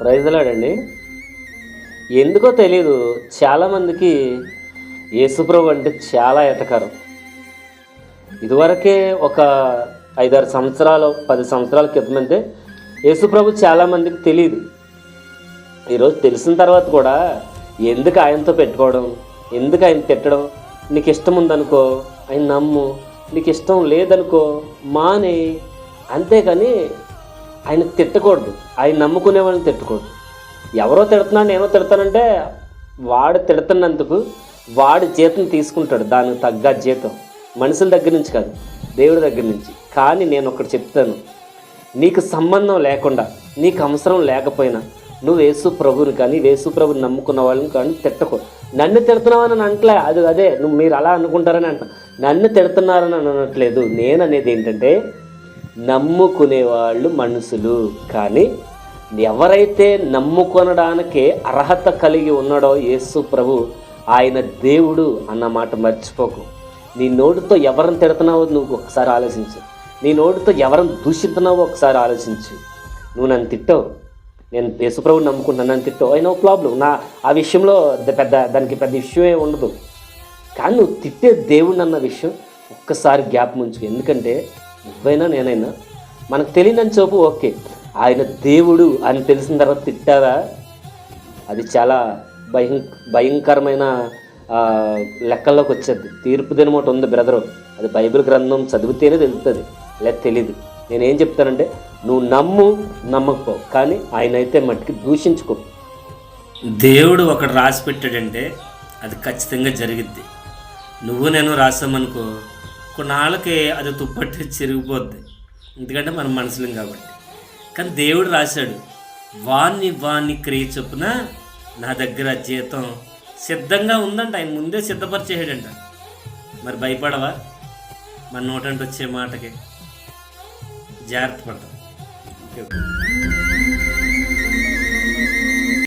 ప్రైజ్లాడండి. ఎందుకో తెలీదు చాలామందికి యేసుప్రభు అంటే చాలా ఎటకారం. ఇదివరకే ఒక ఐదారు సంవత్సరాలు పది సంవత్సరాల క్రితమంటే యేసుప్రభు చాలామందికి తెలియదు ఈరోజు తెలిసిన తర్వాత కూడా ఎందుకు ఆయనతో పెట్టుకోవడం ఎందుకు ఆయన తిట్టడం నీకు ఇష్టం ఉందనుకో ఆయన నమ్ము నీకు ఇష్టం లేదనుకో మానే అంతేకాని ఆయన తిట్టకూడదు. ఆయన నమ్ముకునే వాళ్ళని తిట్టకూడదు. ఎవరో తిడుతున్నా నేనో తిడతానంటే వాడు తిడుతున్నందుకు వాడి జీతం తీసుకుంటాడు. దానికి తగ్గ జీతం. మనుషుల దగ్గర నుంచి కాదు దేవుడి దగ్గర నుంచి. కానీ నేను ఒకటి చెప్తాను. నీకు సంబంధం లేకుండా నీకు అవసరం లేకపోయినా నువ్వు యేసు ప్రభుని కానీ యేసు ప్రభుని నమ్ముకున్న వాళ్ళని కానీ తిట్టకు. నన్ను తిడుతున్నావని అంటలే. అది అదే నువ్వు మీరు అలా అనుకుంటారని అంట. నన్ను తిడుతున్నారని అనట్లేదు. నేను అనేది ఏంటంటే నమ్ముకునే వాళ్ళు మనుషులు. కానీ ఎవరైతే నమ్ముకొనడానికే అర్హత కలిగి ఉన్నాడో యేసు ప్రభు ఆయన దేవుడు అన్న మాట మర్చిపోకు. నీ నోటితో ఎవరిని తిడుతున్నావో నువ్వు ఒకసారి ఆలోచించు. నీ నోటితో ఎవరిని దూషిస్తున్నావో ఒకసారి ఆలోచించు. నువ్వు నన్ను తిట్టావు. నేను యేసుప్రభుని నమ్ముకుంటున్నాను నన్ను తిట్టావు. అయినా ప్రాబ్లం నా ఆ విషయంలో పెద్ద దానికి పెద్ద ఇష్యూ ఏ ఉండదు. కానీ నువ్వు తిట్టే దేవుడు అన్న విషయం ఒక్కసారి గ్యాప్ ఉంచుకో. ఎందుకంటే నువ్వైనా నేనైనా మనకు తెలియని చూపు ఓకే. ఆయన దేవుడు అని తెలిసిన తర్వాత తిట్టారా? అది చాలా భయం భయంకరమైన లెక్కల్లోకి వచ్చేది. తీర్పు దినం ఒకటి ఉంది బ్రదరు? అది బైబిల్ గ్రంథం చదివితేనే తెలుస్తుంది లేదా తెలీదు. నేనేం చెప్తానంటే నువ్వు నమ్ము నమ్మకపో. కానీ ఆయన అయితే మట్టికి దూషించుకో. దేవుడు ఒకటి రాసి పెట్టాడంటే అది ఖచ్చితంగా జరిగిద్ది. నువ్వు నేను రాసామనుకో కొన్నాళ్ళకి అది తుప్పట్టి చిరిగిపోద్ది. ఎందుకంటే మనం మనుషులం కాబట్టి. కానీ దేవుడు రాశాడు వాణ్ణి వాణ్ణి క్రియ చొప్పున నా దగ్గర జీతం సిద్ధంగా ఉందంట. ఆయన ముందే సిద్ధపరిచేయడంట మరి భయపడవా? మన నోటంటే వచ్చే మాటకి జాగ్రత్త పడతాం.